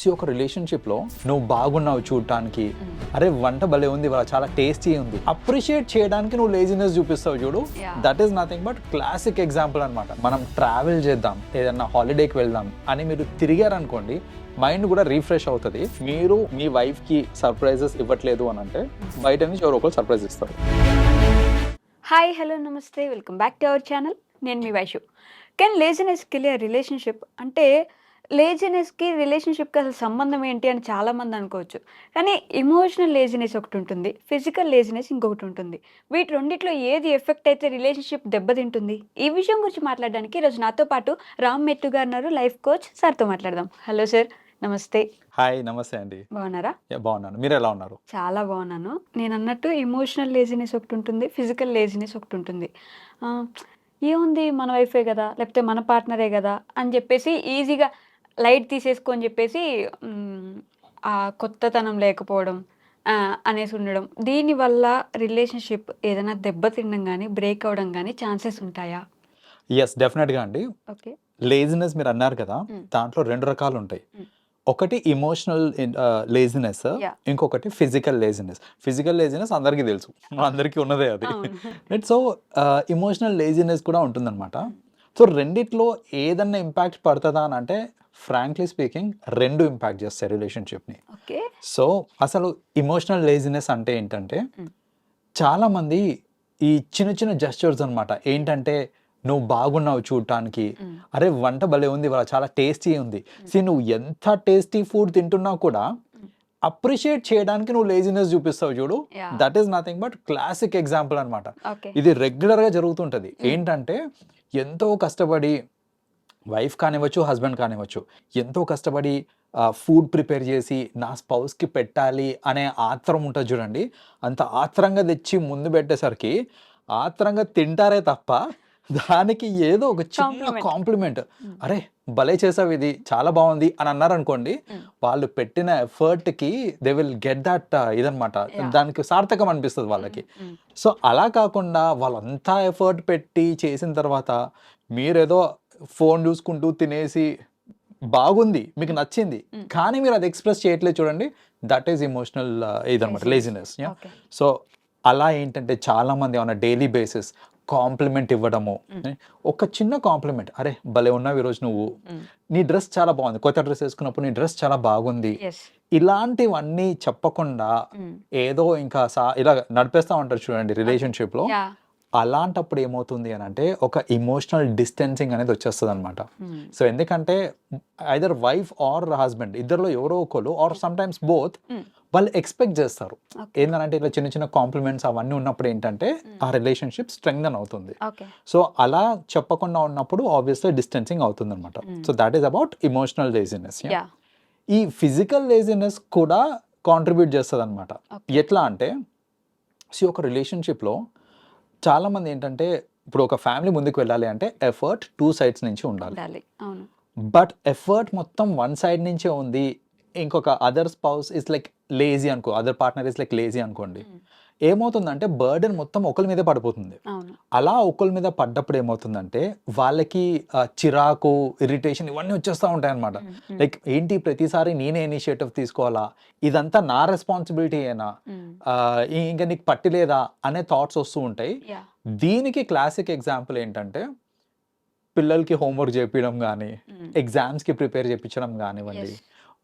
So ఒక రిలేషన్షిప్లో నువ్వు బాగున్నావు చూడటానికి అరే వంట భలే ఉంది ఇవాళ చాలా టేస్టీ ఉంది. అప్రిషియేట్ చేయడానికి నువ్వు లేజినెస్ చూపిస్తావు చూడు. That is nothing but classic example అన్నమాట. మనం ట్రావెల్ చేద్దాం ఏదన్నా హాలిడేకి వెళ్దాం అని మీరు తిరిగారనుకోండి మైండ్ కూడా రీఫ్రెష్ అవుతుంది. మీరు మీ వైఫ్కి సర్ప్రైజెస్ ఇవ్వట్లేదు అని అంటే బయట నుంచి ఎవరో ఒకరు సర్ప్రైజ్ ఇస్తారు. హాయ్ హలో నమస్తే. Welcome back to our channel నేను మీ వైషు. కెన్ లేజినెస్కి వెళ్ళే రిలేషన్షిప్ అంటే లేజినెస్కి రిలేషన్షిప్కి అసలు సంబంధం ఏంటి అని చాలామంది అనుకోవచ్చు. కానీ ఎమోషనల్ లేజినెస్ ఒకటి ఉంటుంది ఫిజికల్ లేజినెస్ ఇంకొకటి ఉంటుంది. వీటి రెండిట్లో ఏది ఎఫెక్ట్ అయితే రిలేషన్షిప్ దెబ్బతింటుంది? ఈ విషయం గురించి మాట్లాడడానికి ఈరోజు నాతో పాటు రామ్ మెట్టు గారు ఉన్నారు లైఫ్ కోచ్. సార్తో మాట్లాడదాం. Hello sir namaste. Hi namaste అండి. బాగున్నారా? బాగున్నాను. మీరు ఎలా ఉన్నారు? చాలా బాగున్నాను. నేను అన్నట్టు ఎమోషనల్ లేజినెస్ ఒకటి ఉంటుంది ఫిజికల్ లేజినెస్ ఒకటి ఉంటుంది. ఏముంది మన వైఫే కదా లేకపోతే మన పార్ట్నరే కదా అని చెప్పేసి ఈజీగా లైట్ తీసేసుకొని చెప్పేసి ఆ కొత్తతనం లేకపోవడం అనేసి ఉండడం. దీనివల్ల రిలేషన్షిప్ ఏదైనా దెబ్బతినడం కానీ బ్రేక్ అవ్వడం కానీ ఛాన్సెస్ ఉంటాయా? ఎస్ డెఫినెట్గా అండి. ఓకే. లేజినెస్ మీరు అన్నారు కదా. దాంట్లో రెండు రకాలు ఉంటాయి. ఒకటి ఇమోషనల్ లేజినెస్ Yeah. ఇంకొకటి ఫిజికల్ లేజినెస్ ఫిజికల్ లేజినెస్ అందరికీ తెలుసు. అందరికీ ఉన్నదే అది. సో ఇమోషనల్ లేజినెస్ కూడా ఉంటుందన్నమాట. సో రెండిట్లో ఏదన్నా ఇంపాక్ట్ పడుతుందా అని అంటే ఫ్రాంక్లీ స్పీకింగ్ రెండు ఇంపాక్ట్ చేస్తాయి రిలేషన్షిప్ని సో అసలు ఇమోషనల్ లేజినెస్ అంటే ఏంటంటే Mm. చాలా మంది ఈ చిన్న చిన్న జెస్చర్స్ అన్నమాట. ఏంటంటే నువ్వు బాగున్నావు చూడటానికి. అరే వంట భలే ఉంది ఇవాళ చాలా టేస్టీ ఉంది. సి నువ్వు ఎంత టేస్టీ ఫుడ్ తింటున్నా కూడా అప్రిషియేట్ చేయడానికి నువ్వు లేజినెస్ చూపిస్తావు చూడు. That is nothing but classic example అన్నమాట. ఓకే. ఇది రెగ్యులర్గా జరుగుతుంటుంది. ఏంటంటే ఎంతో కష్టపడి వైఫ్ కానివ్వచ్చు హస్బెండ్ కానివ్వచ్చు ఎంతో కష్టపడి ఫుడ్ ప్రిపేర్ చేసి నా స్పౌస్కి పెట్టాలి అనే ఆత్రం ఉంటుంది చూడండి అంత ఆత్రంగా తెచ్చి ముందు పెట్టేసరికి ఆత్రంగా తింటారే తప్ప దానికి ఏదో ఒక చిన్న. కాంప్లిమెంట్. అరే భలే చేసావు ఇది చాలా బాగుంది అని అన్నారనుకోండి Mm. వాళ్ళు పెట్టిన ఎఫర్ట్కి దే విల్ గెట్ దట్ ఇదనమాట. దానికి సార్థకం అనిపిస్తుంది వాళ్ళకి. సో అలా కాకుండా వాళ్ళంతా ఎఫర్ట్ పెట్టి చేసిన తర్వాత మీరేదో ఫోన్ చూసుకుంటూ తినేసి బాగుంది మీకు నచ్చింది. కానీ మీరు అది ఎక్స్ప్రెస్ చేయట్లేదు చూడండి దట్ ఈస్ ఇమోషనల్ ఇదనమాట లేజినెస్ సో అలా ఏంటంటే చాలా మంది ఆన్ డైలీ బేసిస్ కాంప్లిమెంట్ ఇవ్వడము. ఒక చిన్న కాంప్లిమెంట్ అరే భలే ఉన్నావు ఈరోజు నువ్వు. నీ డ్రెస్ చాలా బాగుంది కొత్త డ్రెస్ వేసుకున్నప్పుడు నీ డ్రెస్ చాలా బాగుంది. ఇలాంటివన్నీ చెప్పకుండా ఏదో ఇంకా ఇలా నడిపేస్తా ఉంటారు చూడండి రిలేషన్షిప్లో. యా అలాంటప్పుడు ఏమవుతుంది అని అంటే ఒక ఇమోషనల్ డిస్టెన్సింగ్ అనేది వచ్చేస్తుంది అనమాట సో ఎందుకంటే ఐదర్ వైఫ్ ఆర్ హస్బెండ్ ఇద్దరిలో ఎవరో ఒకరు ఆర్ సమ్ టైమ్స్ బోత్. వాళ్ళు ఎక్స్పెక్ట్ చేస్తారు. ఏంటంటే ఇట్లా చిన్న చిన్న కాంప్లిమెంట్స్ అవన్నీ ఉన్నప్పుడు ఏంటంటే ఆ రిలేషన్షిప్ స్ట్రెంగ్దన్ అవుతుంది. సో అలా చెప్పకుండా ఉన్నప్పుడు ఆబ్వియస్లీ డిస్టెన్సింగ్ అవుతుంది అనమాట. So that is about emotional laziness ఈ ఫిజికల్ లేజినెస్ కూడా కాంట్రిబ్యూట్ చేస్తుంది అనమాట. ఎట్లా అంటే సి ఒక రిలేషన్షిప్లో చాలామంది ఏంటంటే ఇప్పుడు ఒక ఫ్యామిలీ ముందుకు వెళ్ళాలి అంటే ఎఫర్ట్ టూ సైడ్స్ నుంచి ఉండాలి. బట్ ఎఫర్ట్ మొత్తం వన్ సైడ్ నుంచే ఉంది. ఇంకొక other spouse is like lazy అనుకో other partner is like lazy అనుకోండి. ఏమవుతుందంటే బర్డెన్ మొత్తం ఒకరి మీదే పడిపోతుంది. అలా ఒకరి మీద పడ్డప్పుడు ఏమవుతుందంటే వాళ్ళకి చిరాకు ఇరిటేషన్ ఇవన్నీ వచ్చేస్తూ ఉంటాయి అనమాట లైక్ ఏంటి ప్రతిసారి నేనే ఇనిషియేటివ్ తీసుకోవాలా? ఇదంతా నా రెస్పాన్సిబిలిటీ అయినా. ఇంకా నీకు పట్టిలేదా? అనే థాట్స్ వస్తూ ఉంటాయి. దీనికి క్లాసిక్ ఎగ్జాంపుల్ ఏంటంటే పిల్లలకి హోంవర్క్ చేపించడం కానీ. ఎగ్జామ్స్కి ప్రిపేర్ చేయించడం కానివ్వండి.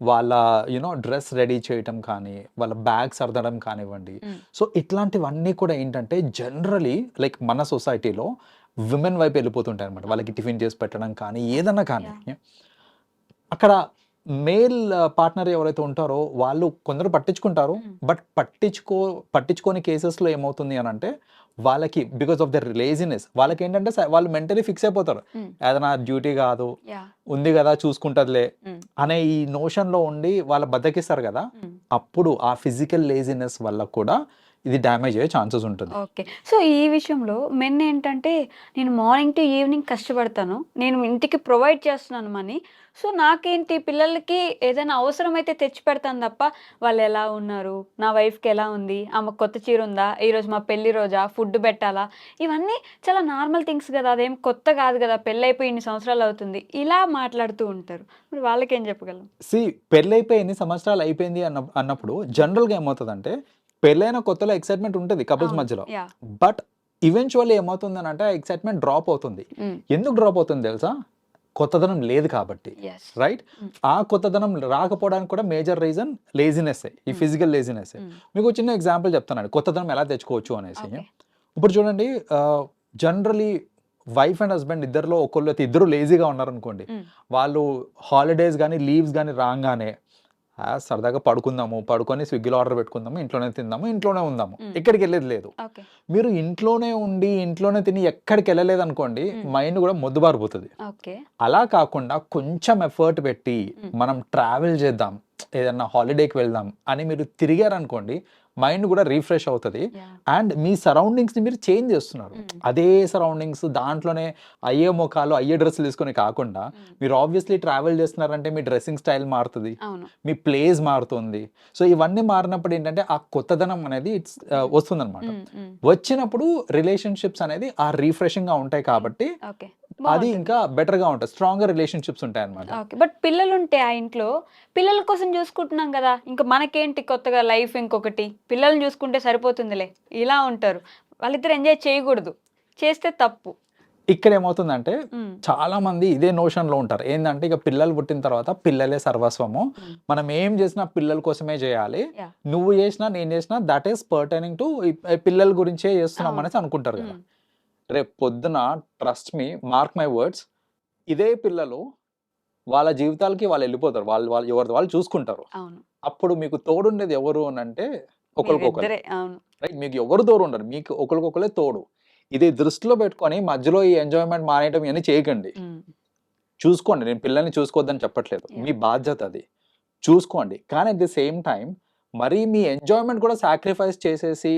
వాళ్ళ యూనో డ్రెస్ రెడీ చేయటం కానీ వాళ్ళ బ్యాగ్స్ సర్దడం కానివ్వండి. సో ఇట్లాంటివన్నీ కూడా ఏంటంటే జనరలీ లైక్ మన సొసైటీలో విమెన్ వైపు వెళ్ళిపోతుంటాయి అనమాట వాళ్ళకి టిఫిన్ చేసి పెట్టడం కానీ ఏదన్నా కానీ. అక్కడ మేల్ పార్ట్నర్ ఎవరైతే ఉంటారో వాళ్ళు కొందరు పట్టించుకుంటారు. బట్ పట్టించుకో పట్టించుకోని కేసెస్లో ఏమవుతుంది అని అంటే వాళ్ళకి బికాస్ ఆఫ్ దర్ లేజినెస్ వాళ్ళకి ఏంటంటే వాళ్ళు మెంటలీ ఫిక్స్ అయిపోతారు. ఏదైనా డ్యూటీ కాదు ఉంది కదా చూసుకుంటదిలే. అనే ఈ నోషన్లో ఉండి వాళ్ళు బద్దకిస్తారు కదా. అప్పుడు ఆ ఫిజికల్ లేజినెస్ వల్ల కూడా ఇది డ్యామేజ్ అయ్యే ఛాన్సెస్ ఉంటుంది. ఓకే. సో ఈ విషయంలో మెన్ ఏంటంటే నేను మార్నింగ్ టు ఈవినింగ్ కష్టపడతాను. నేను ఇంటికి ప్రొవైడ్ చేస్తున్నాను మనీ. సో నాకేంటి పిల్లలకి ఏదైనా అవసరమైతే తెచ్చి పెడతాను తప్ప వాళ్ళు ఎలా ఉన్నారు? నా వైఫ్కి ఎలా ఉంది? ఆమె కొత్త చీర ఉందా? ఈరోజు మా పెళ్ళి రోజా? ఫుడ్ పెట్టాలా? ఇవన్నీ చాలా నార్మల్ థింగ్స్ కదా. అదేం కొత్త కాదు కదా. పెళ్ళైపోయి ఇన్ని సంవత్సరాలు అవుతుంది. ఇలా మాట్లాడుతూ ఉంటారు. మరి వాళ్ళకేం చెప్పగలం? సి పెళ్ళైపోయి ఎన్ని సంవత్సరాలు అయిపోయింది అన్న అన్నప్పుడు జనరల్గా ఏమవుతుందంటే పెళ్ళైన కొత్తలో ఎక్సైట్మెంట్ ఉంటుంది కపుల్స్. మధ్యలో. బట్ ఈవెన్చువల్లీ ఏమవుతుందని అంటే ఎక్సైట్మెంట్ డ్రాప్ అవుతుంది. ఎందుకు డ్రాప్ అవుతుంది తెలుసా? కొత్తదనం లేదు కాబట్టి. Right Mm. ఆ కొత్తదనం రాకపోవడానికి కూడా మేజర్ రీజన్ లేజినెస్ ఈ Mm. ఫిజికల్ లేజినెస్ మీకు చిన్న ఎగ్జాంపుల్ చెప్తానండి కొత్తదనం ఎలా తెచ్చుకోవచ్చు అనేసి. ఇప్పుడు చూడండి జనరలీ వైఫ్ అండ్ హస్బెండ్ ఇద్దరిలో ఒకళ్ళు అయితే ఇద్దరు లేజీగా ఉన్నారనుకోండి. Mm. వాళ్ళు హాలిడేస్ కానీ లీవ్స్ కానీ రాగానే "ఆ, సరదాగా పడుకుందాము పడుకొని స్విగ్గీలో ఆర్డర్ పెట్టుకుందాము ఇంట్లోనే తిందాము ఇంట్లోనే ఉందాము. ఎక్కడికి వెళ్ళేది లేదు మీరు ఇంట్లోనే ఉండి ఇంట్లోనే తిని ఎక్కడికి వెళ్ళలేదు అనుకోండి. మైండ్ కూడా మొద్దుబారిపోతుంది అలా కాకుండా కొంచెం ఎఫర్ట్ పెట్టి. మనం ట్రావెల్ చేద్దాం ఏదన్నా హాలిడేకి వెళ్దాం అని మీరు తిరిగారనుకోండి మైండ్ కూడా రీఫ్రెష్ అవుతుంది. అండ్ మీ సరౌండింగ్స్ని మీరు చేంజ్ చేస్తున్నారు. Mm. అదే సరౌండింగ్స్ దాంట్లోనే అయ్యే ముఖాలు అయ్యే డ్రెస్సులు వేసుకొని కాకుండా మీరు ఆబ్వియస్లీ ట్రావెల్ చేస్తున్నారంటే మీ డ్రెస్సింగ్ స్టైల్ మారుతుంది. మీ ప్లేస్ మారుతుంది. సో ఇవన్నీ మారినప్పుడు ఏంటంటే ఆ కొత్తదనం అనేది ఇట్స్ వస్తుందన్నమాట. Mm, mm. వచ్చినప్పుడు రిలేషన్షిప్స్ అనేది ఆ రీఫ్రెషింగ్గా ఉంటాయి కాబట్టి అది. ఇంకా బెటర్గా ఉంటుంది స్ట్రాంగర్ రిలేషన్షిప్స్ ఉంటాయి అనమాట ఓకే. బట్ పిల్లలు ఉంటే ఆ ఇంట్లో పిల్లల కోసం చూసుకుంటున్నాం కదా ఇంకా మనకేంటి కొత్తగా లైఫ్ ఇంకొకటి? పిల్లల్ని చూసుకుంటే సరిపోతుందిలే. ఇలా ఉంటారు. వాళ్ళిద్దరు ఎంజాయ్ చేయకూడదు. చేస్తే తప్పు. ఇక్కడ ఏమవుతుందంటే చాలా మంది ఇదే నోషన్లో ఉంటారు. ఏంటంటే ఇక పిల్లలు పుట్టిన తర్వాత పిల్లలే సర్వస్వము. మనం ఏం చేసినా పిల్లల కోసమే చేయాలి. నువ్వు చేసినా నేను చేసినా దట్ ఈస్ పర్టైనింగ్ టు పిల్లల గురించే చేస్తున్నాం. అనేసి అనుకుంటారు కదా. రేపు పొద్దున trust me mark my words ఇదే పిల్లలు వాళ్ళ జీవితాలకి వాళ్ళు వెళ్ళిపోతారు. వాళ్ళు వాళ్ళు ఎవరిది వాళ్ళు చూసుకుంటారు. అప్పుడు మీకు తోడుండేది ఎవరు అని అంటే ఒకరికొకరు. రైట్ మీకు ఎవరు తోడు ఉండరు. మీకు ఒకరికొకరే తోడు. ఇది దృష్టిలో పెట్టుకొని మధ్యలో ఈ ఎంజాయ్మెంట్ మానేయటం ఇవన్నీ చేయకండి. చూసుకోండి. నేను పిల్లల్ని చూసుకోవద్దని చెప్పట్లేదు. మీ బాధ్యత అది. చూసుకోండి. కానీ అట్ ది సేమ్ టైం మరి మీ ఎంజాయ్మెంట్ కూడా సాక్రిఫైస్ చేసేసి.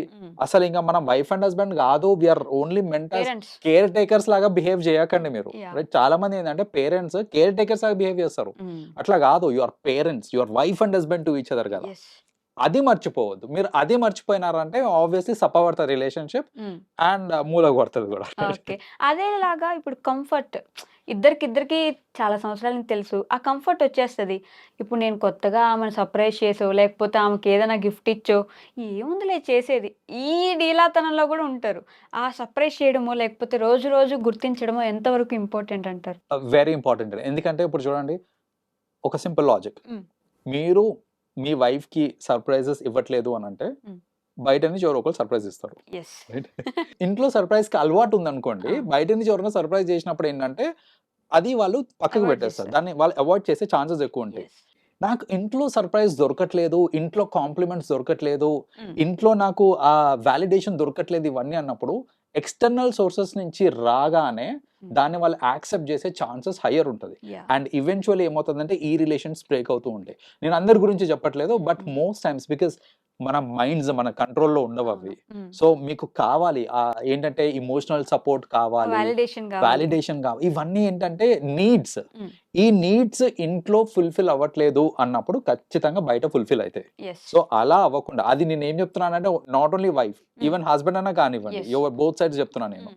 అసలు ఇంకా మనం వైఫ్ అండ్ హస్బెండ్ కాదు we're only mental caretakers లాగా బిహేవ్ చేయకండి మీరు. చాలా మంది ఏంటంటే పేరెంట్స్ కేర్ టేకర్స్ లాగా బిహేవ్ చేస్తారు. అట్లా కాదు your parents your wife and husband to each other కదా. అది మర్చిపోవద్దు. మీరు అది మర్చిపోయినారంటే ఆబ్వియస్లీ సప్పబడుతుంది రిలేషన్షిప్ అండ్ మూలకు పడుతుంది కూడా. ఓకే. అదేలాగా ఇప్పుడు కంఫర్ట్ ఇద్దరికిద్దరికి చాలా సంవత్సరాల తెలుసు. ఆ కంఫర్ట్ వచ్చేస్తుంది. ఇప్పుడు నేను కొత్తగా ఆమెను సర్ప్రైజ్ చేసో లేకపోతే ఆమెకి ఏదైనా గిఫ్ట్ ఇచ్చో ఏముందిలే చేసేది. ఈ డీలాతనంలో కూడా ఉంటారు. ఆ సర్ప్రైజ్ చేయడమో లేకపోతే రోజు రోజు గుర్తించడమో ఎంతవరకు ఇంపార్టెంట్ అంటారు? వెరీ ఇంపార్టెంట్ ఎందుకంటే ఇప్పుడు చూడండి ఒక సింపుల్ లాజిక్. మీరు మీ వైఫ్కి సర్ప్రైజెస్ ఇవ్వట్లేదు అని అంటే. బయట నుంచి ఎవరో ఒకరు సర్ప్రైజ్ ఇస్తారు? ఇంట్లో సర్ప్రైజ్కి అలవాటు ఉందనుకోండి. బయట నుంచి ఎవరైనా సర్ప్రైజ్ చేసినప్పుడు ఏంటంటే అది వాళ్ళు పక్కకు పెట్టేస్తారు. దాన్ని వాళ్ళు అవాయిడ్ చేసే ఛాన్సెస్ ఎక్కువ ఉంటాయి నాకు ఇంట్లో సర్ప్రైజ్ దొరకట్లేదు ఇంట్లో కాంప్లిమెంట్స్ దొరకట్లేదు ఇంట్లో నాకు ఆ వాలిడేషన్ దొరకట్లేదు ఇవన్నీ అన్నప్పుడు ఎక్స్టర్నల్ సోర్సెస్ నుంచి రాగానే. దాన్ని వాళ్ళు యాక్సెప్ట్ చేసే ఛాన్సెస్ హయ్యర్ ఉంటుంది. అండ్ ఈవెన్చువల్లీ ఏమవుతుందంటే ఈ రిలేషన్స్ బ్రేక్ అవుతూ ఉంటాయి నేను అందరి గురించి చెప్పట్లేదు బట్. మోస్ట్ టైమ్స్ బికాస్ మన మైండ్స్ మన కంట్రోల్లో ఉండవు అవి. సో మీకు కావాలి ఆ ఏంటంటే ఇమోషనల్ సపోర్ట్ కావాలి వాలిడేషన్ కావాలి. ఇవన్నీ ఏంటంటే నీడ్స్. ఈ నీడ్స్ ఇంట్లో ఫుల్ఫిల్ అవ్వట్లేదు అన్నప్పుడు ఖచ్చితంగా బయట ఫుల్ఫిల్ అవుతాయి సో అలా అవ్వకుండా అది నేను ఏం చెప్తున్నానంటే not only wife even husband అన్నా కానివ్వండి. యువర్ బోత్ సైడ్స్ చెప్తున్నాను నేను.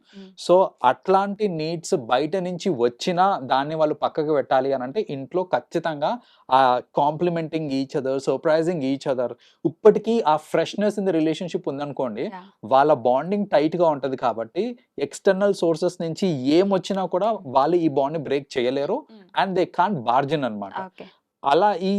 సో అట్లాంటి నీడ్స్ బయట నుంచి వచ్చినా దాన్ని వాళ్ళు పక్కకు పెట్టాలి అని అంటే ఇంట్లో ఖచ్చితంగా ఆ complimenting each other surprising each other ఇప్పటికీ ఆ ఫ్రెష్నెస్ ఇన్ ద రిలేషన్షిప్ ఉందనుకోండి వాళ్ళ బాండింగ్ టైట్గా ఉంటది కాబట్టి ఎక్స్టర్నల్ సోర్సెస్ నుంచి ఏం వచ్చినా కూడా వాళ్ళు ఈ బాండ్ని బ్రేక్ చేయలేరు అండ్ దే కాంట్ బార్జిన్ అన్నమాట. ఓకే అలా ఈ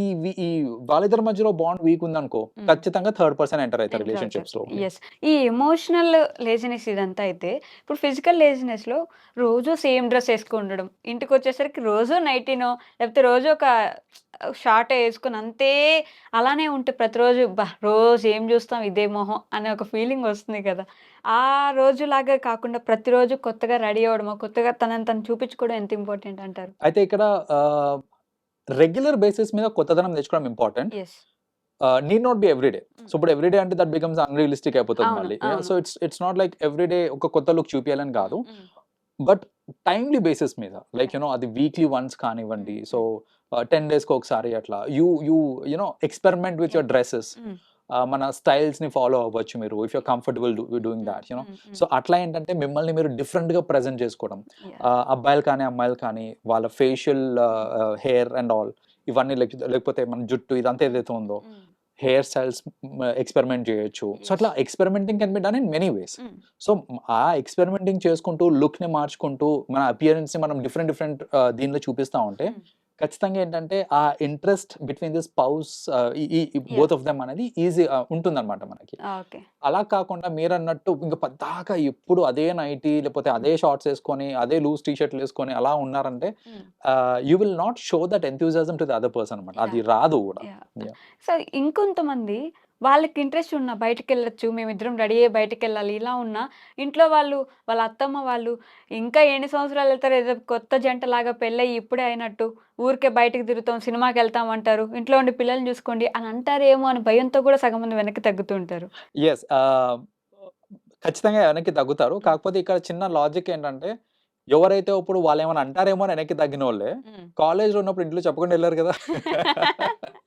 ఈ వాళ్ళిద్దరి మధ్యలో బాండ్ వీక్ ఉందనుకో. ఖచ్చితంగా థర్డ్ పర్సన్ ఎంటర్ అవుతారు రిలేషన్షిప్స్లో. ఎస్ ఈ ఎమోషనల్ లేజినెస్ ఇదంతా అయితే ఇప్పుడు ఫిజికల్ లేజినెస్లో రోజు సేమ్ డ్రెస్ వేసుకుని ఉండడం. ఇంటికి వచ్చేసరికి రోజు నైటీనో లేకపోతే రోజు ఒక షార్ట్ వేసుకుని అంతే అలానే ఉంటే ప్రతిరోజు బా రోజు ఏం చూస్తాం ఇదే మొహం అనే ఒక ఫీలింగ్ వస్తుంది కదా. ఆ రోజులాగా కాకుండా ప్రతిరోజు కొత్తగా రెడీ అవ్వడమో కొత్తగా తనని తను చూపించుకోవడం ఎంత ఇంపార్టెంట్ అంటారు? అయితే ఇక్కడ రెగ్యులర్ బేసిస్ మీద కొత్తదనం తెచ్చుకోవడం important need not be everyday so ఇప్పుడు ఎవ్రీడే అంటే దట్ బికమ్స్ అన్రియలిస్టిక్ అయిపోతుంది మళ్ళీ. So it's it's not like everyday ఒక కొత్త లుక్ చూపించాలని కాదు. బట్ టైమ్లీ బేసిస్ మీద లైక్ యూనో అది వీక్లీ వన్స్ కానివ్వండి. సో టెన్ డేస్కి ఒకసారి అట్లా. You you you know experiment with your dresses. మన స్టైల్స్ని ఫాలో అవ్వచ్చు మీరు if you're comfortable doing that you know. So అట్లా ఏంటంటే మిమ్మల్ని మీరు డిఫరెంట్గా ప్రజెంట్ చేసుకోవడం అబ్బాయిలు కానీ అమ్మాయిలు కానీ వాళ్ళ ఫేషియల్ హెయిర్ అండ్ ఆల్ ఇవన్నీ లేక- లేకపోతే మన జుట్టు ఇదంతా ఏదైతే ఉందో. హెయిర్ స్టైల్స్ ఎక్స్పెరిమెంట్ చేయొచ్చు సో అట్లా experimenting can be done in many ways. So ఆ ఎక్స్పెరిమెంటింగ్ చేసుకుంటూ లుక్ని మార్చుకుంటూ మన అపియరెన్స్ని మనం డిఫరెంట్ డిఫరెంట్ దీనిలో చూపిస్తా ఉంటే Mm. ఖచ్చితంగా ఏంటంటే ఆ ఇంట్రెస్ట్ బిట్వీన్ ది స్పౌస్ ఈ బోత్ ఆఫ్ దమ్ అనేది ఈజీ ఉంటుందన్నమాట మనకి ఓకే అలా కాకుండా మీరు అన్నట్టు ఇంకా పద్దాకా ఎప్పుడు అదే నైటీ లేకపోతే అదే షార్ట్స్ వేసుకొని అదే లూజ్ టీ షర్ట్లు వేసుకొని అలా ఉన్నారంటే మ్మ్. You will not show that enthusiasm to the other person అనమాట అది. రాదు కూడా. సో ఇంకొంతమంది వాళ్ళకి ఇంట్రెస్ట్ ఉన్న బయటకు వెళ్ళొచ్చు మేమిద్దరం రెడీ అయ్యి బయటకు వెళ్ళాలి ఇలా ఉన్నా ఇంట్లో వాళ్ళు వాళ్ళ అత్తమ్మ వాళ్ళు ఇంకా ఎన్ని సంవత్సరాలు వెళ్తారు ఏదో కొత్త జంట లాగా పెళ్ళయి ఇప్పుడే అయినట్టు ఊరికే బయటకు తిరుగుతాం సినిమాకి వెళ్తాం అంటారు ఇంట్లో ఉండి పిల్లల్ని చూసుకోండి అని అంటారేమో అని భయంతో కూడా సగం మంది వెనక్కి తగ్గుతుంటారు. ఎస్ ఖచ్చితంగా వెనక్కి తగ్గుతారు. కాకపోతే ఇక్కడ చిన్న లాజిక్ ఏంటంటే ఎవరైతే ఇప్పుడు వాళ్ళు ఏమైనా అంటారేమో అని వెనక్కి తగ్గిన వాళ్ళే కాలేజ్లో ఉన్నప్పుడు ఇంట్లో చెప్పకుండా వెళ్ళారు కదా.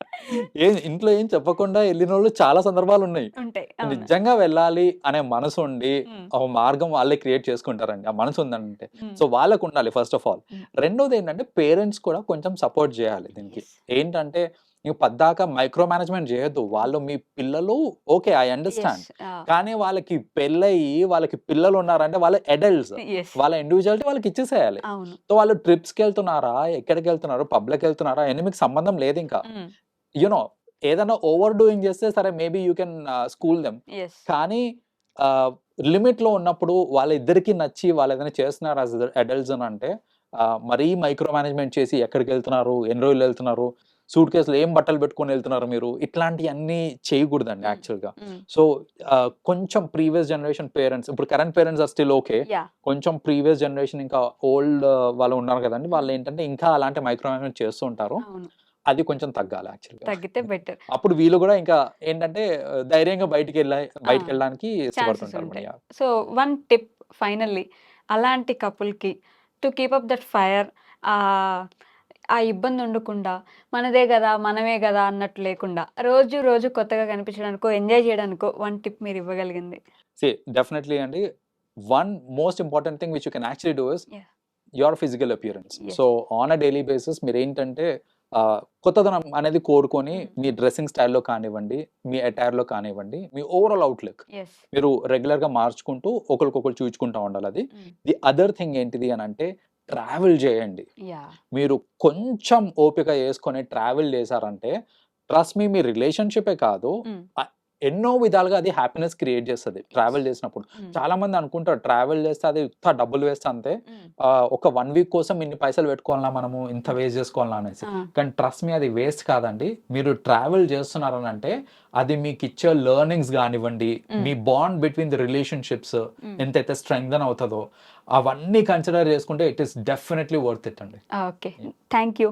ఏం ఇంట్లో ఏం చెప్పకుండా వెళ్ళిన వాళ్ళు చాలా సందర్భాలు ఉన్నాయి. నిజంగా వెళ్ళాలి అనే మనసు ఉండి ఒక మార్గం వాళ్ళే క్రియేట్ చేసుకుంటారండి. ఆ మనసు ఉందంటే. సో వాళ్ళకు ఉండాలి ఫస్ట్ ఆఫ్ ఆల్. రెండోది ఏంటంటే పేరెంట్స్ కూడా కొంచెం సపోర్ట్ చేయాలి దీనికి. ఏంటంటే నీకు పద్దాక మైక్రో మేనేజ్మెంట్ చేయొద్దు. వాళ్ళు మీ పిల్లలు ఓకే ఐ అండర్స్టాండ్. కానీ వాళ్ళకి పెళ్ళయి వాళ్ళకి పిల్లలు ఉన్నారంటే వాళ్ళ అడల్ట్స్. వాళ్ళ ఇండివిజువాలిటీ వాళ్ళకి ఇచ్చేసేయాలి. సో వాళ్ళు ట్రిప్స్కి వెళ్తున్నారా ఎక్కడికి వెళ్తున్నారు పబ్లిక్ వెళ్తున్నారా అని మీకు సంబంధం లేదు ఇంకా యునో ఏదైనా ఓవర్ డూయింగ్ చేస్తే సరే maybe you can school them. కానీ లిమిట్లో ఉన్నప్పుడు వాళ్ళిద్దరికి నచ్చి వాళ్ళు ఏదైనా చేస్తున్నారు అడల్ట్స్ అని అంటే మరీ మైక్రో మేనేజ్మెంట్ చేసి ఎక్కడికి వెళ్తున్నారు ఎన్ని రోజులు వెళ్తున్నారు సూట్ కేసులు ఏం బట్టలు పెట్టుకొని వెళ్తున్నారు మీరు ఇట్లాంటివన్నీ చేయకూడదండి. యాక్చువల్గా ఉమ్, సో కొంచెం ప్రీవియస్ జనరేషన్ పేరెంట్స్ ఇప్పుడు current parents are still okay. కొంచెం ప్రీవియస్ జనరేషన్ ఇంకా ఓల్డ్ వాళ్ళు ఉన్నారు కదండి వాళ్ళు ఏంటంటే ఇంకా అలాంటి మైక్రో మేనేజ్మెంట్ చేస్తూ ఉంటారు అది కొంచెం తగ్గాలి యాక్చువల్గా తగ్గితే బెటర్ అప్పుడు వీళ్ళు కూడా ఇంకా ఏంటంటే ధైర్యంగా బయటికి వెళ్ళ బయటికి వెళ్ళడానికి ఇష్టపడుతుంటారు. సో వన్ టిప్ ఫైనల్లీ అలాంటి కపుల్కి to keep up that fire ఆ ఇబ్బంది ఉండకుండా మనదే కదా మనమే కదా అన్నట్టు లేకుండా రోజు రోజు కొత్తగా కనిపించడానికో ఎంజాయ్ చేయడానికో వన్ టిప్ మీరు ఇవ్వగలిగింది Andy. One most important thing which you can actually do is Yeah. your physical appearance. Yes. So, on a daily basis, మీరు ఏంటంటే కొత్తదనం అనేది కోరుకొని Mm. మీ డ్రెస్సింగ్ స్టైల్లో కానివ్వండి మీ అటైర్లో కానివ్వండి మీ ఓవరాల్ అవుట్లుక్ మీరు రెగ్యులర్గా మార్చుకుంటూ ఒకరికొకరు చూచుకుంటూ ఉండాలి అది. ది అదర్ థింగ్ ఏంటిది అని అంటే ట్రావెల్ చేయండి. మీరు కొంచెం ఓపిక వేసుకొని ట్రావెల్ చేశారంటే ట్రస్ట్ మీ మీ రిలేషన్షిపే కాదు. ఎన్నో విధాలుగా అది హ్యాపీనెస్ క్రియేట్ చేస్తుంది ట్రావెల్ చేసినప్పుడు. చాలా మంది అనుకుంటారు ట్రావెల్ చేస్తే అది ఇంత డబ్బులు వేస్తే అంతే. ఒక వన్ వీక్ కోసం ఇన్ని పైసలు పెట్టుకోవాలా మనము? ఇంత వేస్ట్ చేసుకోవాలా అనేసి. కానీ ట్రస్ట్ మీ అది వేస్ట్ కాదండి. మీరు ట్రావెల్ చేస్తున్నారని అంటే అది మీకు ఇచ్చే లెర్నింగ్స్ కానివ్వండి. మీ బాండ్ బిట్వీన్ ది రిలేషన్షిప్స్ ఎంతైతే స్ట్రెంగ్దన్ అవుతుందో అవన్నీ కన్సిడర్ చేసుకుంటే it is definitely worth it అండి. Okay. Thank you.